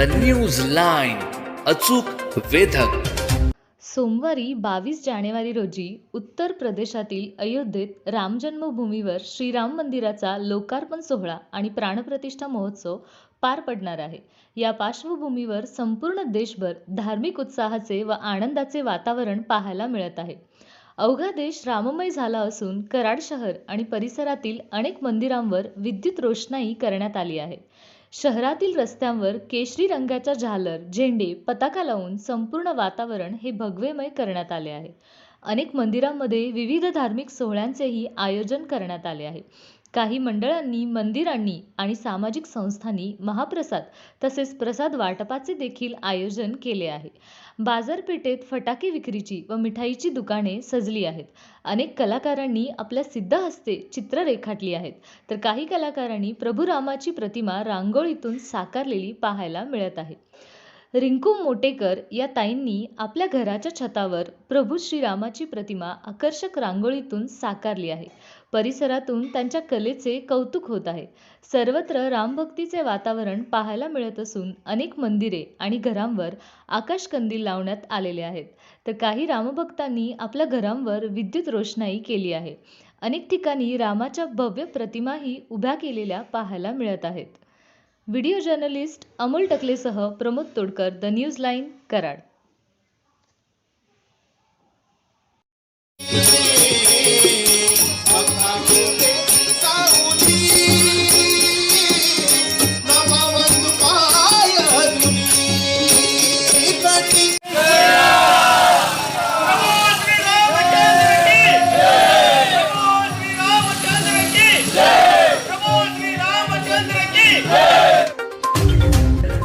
News line अचूक वेधक. सोमवारी बावीस जानेवारी रोजी उत्तर प्रदेशातील अयोध्येत राम जन्मभूमीवर श्रीराम मंदिराचा लोकार्पण सोहळा आणि प्राणप्रतिष्ठा महोत्सव पार पडणार आहे. या पार्श्वभूमीवर संपूर्ण देशभर धार्मिक उत्साहाचे व आनंदाचे वातावरण पाहायला मिळत आहे. अवघा देश राममय झाला असून कराड शहर आणि परिसरातील अनेक मंदिरांवर विद्युत रोषणाई करण्यात आली आहे. शहरातील रस्त्यांवर केशरी रंगाच्या झालर झेंडे पताका लावून संपूर्ण वातावरण हे भगवेमय करण्यात आले आहे. अनेक मंदिरांमध्ये विविध धार्मिक सोहळ्यांचेही आयोजन करण्यात आले आहे. काही मंडळांनी मंदिरांनी आणि सामाजिक संस्थांनी महाप्रसाद तसेच प्रसाद वाटपाचे देखील आयोजन केले आहे. बाजारपेठेत फटाके विक्रीची व मिठाईची दुकाने सजली आहेत. अनेक कलाकारांनी आपल्या सिद्ध हस्ते चित्र रेखाटली आहेत. तर काही कलाकारांनी प्रभू रामाची प्रतिमा रांगोळीतून साकारलेली पाहायला मिळत आहे. रिंकू मोटेकर या ताईंनी आपल्या घराच्या छतावर प्रभू श्रीरामाची प्रतिमा आकर्षक रांगोळीतून साकारली आहे. परिसरातून त्यांच्या कलेचे कौतुक होत आहे. सर्वत्र रामभक्तीचे वातावरण पाहायला मिळत असून अनेक मंदिरे आणि घरांवर आकाशकंदील लावण्यात आलेले आहेत. तर काही रामभक्तांनी आपल्या घरांवर विद्युत रोषणाई केली आहे. अनेक ठिकाणी रामाच्या भव्य प्रतिमाही उभ्या केलेल्या पाहायला मिळत आहेत. Video journalist Amol टकलेसह Pramod Todkar the news line Karad.